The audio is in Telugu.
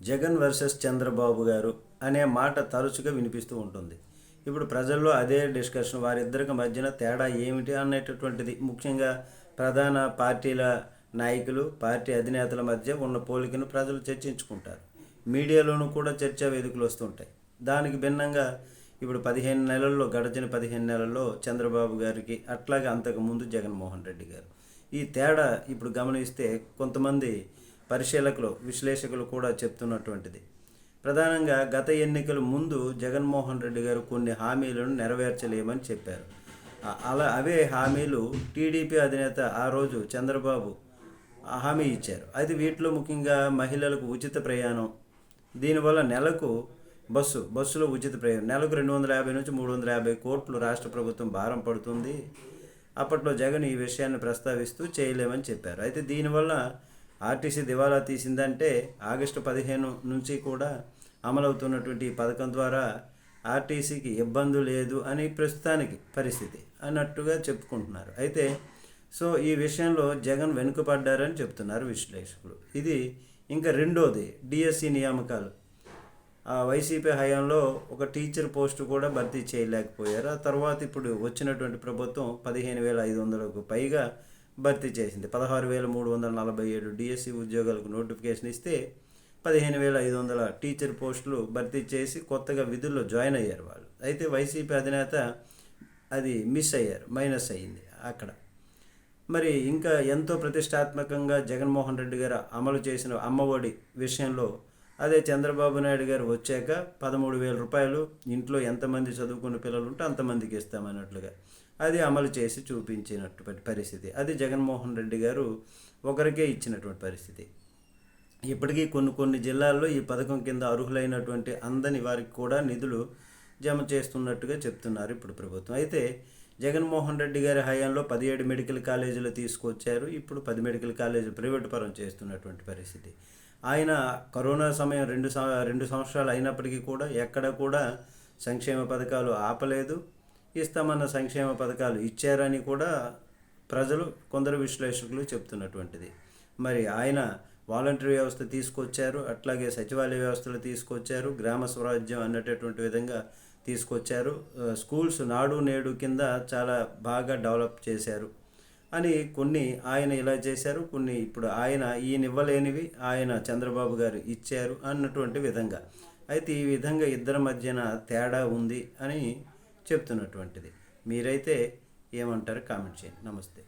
జగన్ వర్సెస్ చంద్రబాబు గారు అనే మాట తరచుగా వినిపిస్తూ ఉంటుంది. ఇప్పుడు ప్రజల్లో అదే డిస్కషన్ వారిద్దరికి మధ్యన తేడా ఏమిటి అనేటటువంటిది. ముఖ్యంగా ప్రధాన పార్టీల నాయకులు పార్టీ అధినేతల మధ్య ఉన్న పోలికను ప్రజలు చర్చించుకుంటారు. మీడియాలోనూ కూడా చర్చా వేదికలు వస్తుంటాయి. దానికి భిన్నంగా ఇప్పుడు పదిహేను నెలల్లో గడిచిన పదిహేను నెలల్లో చంద్రబాబు గారికి అట్లాగే అంతకుముందు జగన్మోహన్ రెడ్డి గారు. ఈ తేడా ఇప్పుడు గమనిస్తే కొంతమంది పరిశీలకులు విశ్లేషకులు కూడా చెప్తున్నటువంటిది. ప్రధానంగా గత ఎన్నికల ముందు జగన్మోహన్ రెడ్డి గారు కొన్ని హామీలను నెరవేర్చలేమని చెప్పారు. అలా అవే హామీలు టీడీపీ అధినేత ఆ రోజు చంద్రబాబు ఆ హామీ ఇచ్చారు. అది వీటిలో ముఖ్యంగా మహిళలకు ఉచిత ప్రయాణం దీనివల్ల నెలకు బస్సు బస్సులో ఉచిత ప్రయాణం నెలకు రెండు వందల యాభై నుంచి మూడు వందల యాభై కోట్లు రాష్ట్ర ప్రభుత్వం భారం పడుతుంది. అప్పట్లో జగన్ ఈ విషయాన్ని ప్రస్తావిస్తూ చేయలేమని చెప్పారు. అయితే దీనివల్ల ఆర్టీసీ దివాలా తీసిందంటే ఆగస్టు పదిహేను నుంచి కూడా అమలవుతున్నటువంటి ఈ పథకం ద్వారా ఆర్టీసీకి ఇబ్బంది లేదు అని ప్రస్తుతానికి పరిస్థితి అన్నట్టుగా చెప్పుకుంటున్నారు. అయితే సో ఈ విషయంలో జగన్ వెనుకబడ్డారని చెప్తున్నారు విశ్లేషకులు. ఇది ఇంకా రెండోది డిఎస్సి నియామకాలు. ఆ వైసీపీ హయాంలో ఒక టీచర్ పోస్టు కూడా భర్తీ చేయలేకపోయారు. ఆ తర్వాత ఇప్పుడు వచ్చినటువంటి ప్రభుత్వం పదిహేను వేల ఐదు వందలకు పైగా భర్తీ చేసింది. పదహారు వేల మూడు వందల నలభై ఏడు డిఎస్సి ఉద్యోగాలకు నోటిఫికేషన్ ఇస్తే పదిహేను వేల ఐదు వందల టీచర్ పోస్టులు భర్తీ చేసి కొత్తగా విధుల్లో జాయిన్ అయ్యారు వాళ్ళు. అయితే వైసీపీ అధినేత అది మిస్ అయ్యారు మైనస్ అయ్యింది అక్కడ. మరి ఇంకా ఎంతో ప్రతిష్టాత్మకంగా జగన్మోహన్ రెడ్డి గారు అమలు చేసిన అమ్మఒడి విషయంలో అదే చంద్రబాబు నాయుడు గారు వచ్చాక పదమూడు వేల రూపాయలు ఇంట్లో ఎంతమంది చదువుకున్న పిల్లలు ఉంటే అంతమందికి ఇస్తామన్నట్లుగా. అది అమలు చేసి చూపించినటువంటి పరిస్థితి. అది జగన్మోహన్ రెడ్డి గారు ఒకరికే ఇచ్చినటువంటి పరిస్థితి. ఇప్పటికీ కొన్ని కొన్ని జిల్లాల్లో ఈ పథకం కింద అర్హులైనటువంటి అందని వారికి కూడా నిధులు జమ చేస్తున్నట్టుగా చెప్తున్నారు ఇప్పుడు ప్రభుత్వం. అయితే జగన్మోహన్ రెడ్డి గారి హయాంలో పదిహేడు మెడికల్ కాలేజీలు తీసుకొచ్చారు. ఇప్పుడు పది మెడికల్ కాలేజీలు ప్రైవేటు పరం చేస్తున్నటువంటి పరిస్థితి. ఆయన కరోనా సమయం రెండు రెండు సంవత్సరాలు అయినప్పటికీ కూడా ఎక్కడ కూడా సంక్షేమ పథకాలు ఆపలేదు. ఇస్తామన్న సంక్షేమ పథకాలు ఇచ్చారని కూడా ప్రజలు కొందరు విశ్లేషకులు చెప్తున్నటువంటిది. మరి ఆయన వాలంటరీ వ్యవస్థ తీసుకొచ్చారు అట్లాగే సచివాలయ వ్యవస్థలు తీసుకొచ్చారు గ్రామ స్వరాజ్యం అన్నటటువంటి విధంగా తీసుకొచ్చారు. స్కూల్స్ నాడు నేడు కింద చాలా బాగా డెవలప్ చేశారు. అని కొన్ని ఆయన ఇలా చేశారు కొన్ని ఇప్పుడు ఆయన ఈయన ఇవ్వలేనివి ఆయన చంద్రబాబు గారు ఇచ్చారు అన్నటువంటి విధంగా. అయితే ఈ విధంగా ఇద్దరి మధ్యన తేడా ఉంది అని చెప్తున్నటువంటిది. మీరైతే ఏమంటారు కామెంట్ చేయండి. నమస్తే.